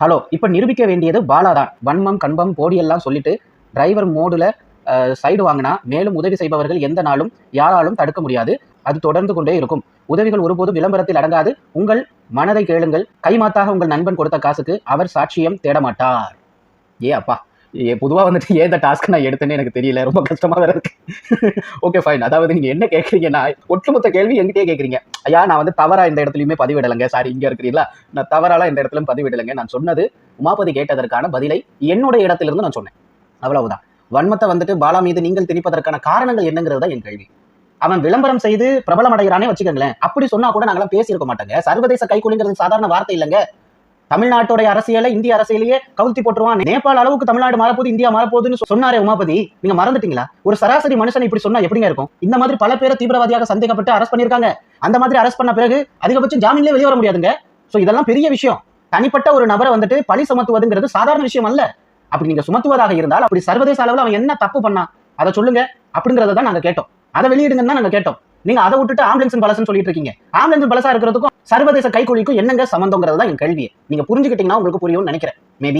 Hello இப்போ நிரூபிக்க வேண்டியது பாலா தான். வன்மம் கண்பம் போடியெல்லாம் சொல்லிட்டு டிரைவர் மோடில் சைடு வாங்கினா மேலும் உதவி செய்பவர்கள் எந்த நாளும் யாராலும் தடுக்க முடியாது. அது தொடர்ந்து கொண்டே இருக்கும். உதவிகள் ஒருபோதும் விளம்பரத்தில் அடங்காது. உங்கள் மனதை கேளுங்கள். கைமாத்தாக உங்கள் நண்பன் கொடுத்த காசுக்கு அவர் சாட்சியம் தேடமாட்டார். ஏ அப்பா. பொதுவாக வந்துட்டு ஏன் இந்த டாஸ்க் நான் எடுத்தேன்னு எனக்கு தெரியல. ரொம்ப கஷ்டமா தான் இருக்கு. ஓகே ஃபைன் அதாவது நீங்க என்ன கேட்குறீங்கன்னா ஒட்டுமொத்த கேள்வி எங்கிட்டே கேட்குறீங்க ஐயா நான் வந்து தவறா இந்த இடத்துலையுமே பதிவிடலைங்க. சாரி இங்க இருக்கிறீங்களா நான் தவறாலாம் இந்த இடத்துலயும் பதிவிடலைங்க. நான் சொன்னது உமாபதி கேட்டதற்கான பதிலை என்னுடைய இடத்திலிருந்து நான் சொன்னேன். அவ்வளவுதான். வன்மத்தை வந்துட்டு பாலா மீது நீங்கள் திணிப்பதற்கான காரணங்கள் என்னங்கிறது தான் என் கேள்வி. அவன் விளம்பரம் செய்து பிரபலம் அடைகிறானே வச்சுக்கோங்களேன். அப்படி சொன்னா கூட நாங்களாம் பேசியிருக்க மாட்டாங்க. சர்வதேச கைகூலிங்கிறது சாதாரண வார்த்தை இல்லைங்க. தமிழ்நாட்டுடைய அரசியலை இந்திய அரசியலையே கவுத்தி போட்டுருவான். நேபாள அளவுக்கு தமிழ்நாடு மாறப்போது இந்தியா மாறப்போகுதுன்னு சொன்னாரே உமாபதி. நீங்க மறந்துட்டீங்களா? ஒரு சராசரி மனுஷன் இப்படி சொன்னா எப்படிங்க இருக்கும்? இந்த மாதிரி பல பேரை தீவிரவாதியாக சந்தேகப்பட்டு அரஸ்ட் பண்ணிருக்காங்க அந்த மாதிரி அரஸ்ட் பண்ண பிறகு அதிகபட்சம் ஜாமீன்லேயே வெளியே வர முடியாதுங்க. சோ இதெல்லாம் பெரிய விஷயம். தனிப்பட்ட ஒரு நபரை வந்துட்டு பழி சுமத்துவதுங்கிறது சாதாரண விஷயம் அல்ல. அப்படி நீங்க சுமத்துவதாக இருந்தால் அப்படி சர்வதேச அளவில் அவன் என்ன தப்பு பண்ணா அதை சொல்லுங்க. அப்படிங்கிறத தான் நாங்க கேட்டோம். அதை வெளியிடுங்கன்னு தான் நாங்க கேட்டோம். நீங்க அதை விட்டுட்டு ஆம்புலன்ஸ் பலசன் சொல்லிட்டு இருக்கீங்க. ஆம்புலன்ஸ் பலசா இருக்கிறதுக்கும் சர்வதேச கைக்கூலிக்கும் என்னங்க சம்பந்தங்கிறது தான் என் கேள்வி நீங்க புரிஞ்சுக்கிட்டீங்கன்னா உங்களுக்கு புரியும்னு நினைக்கிறேன். மேபி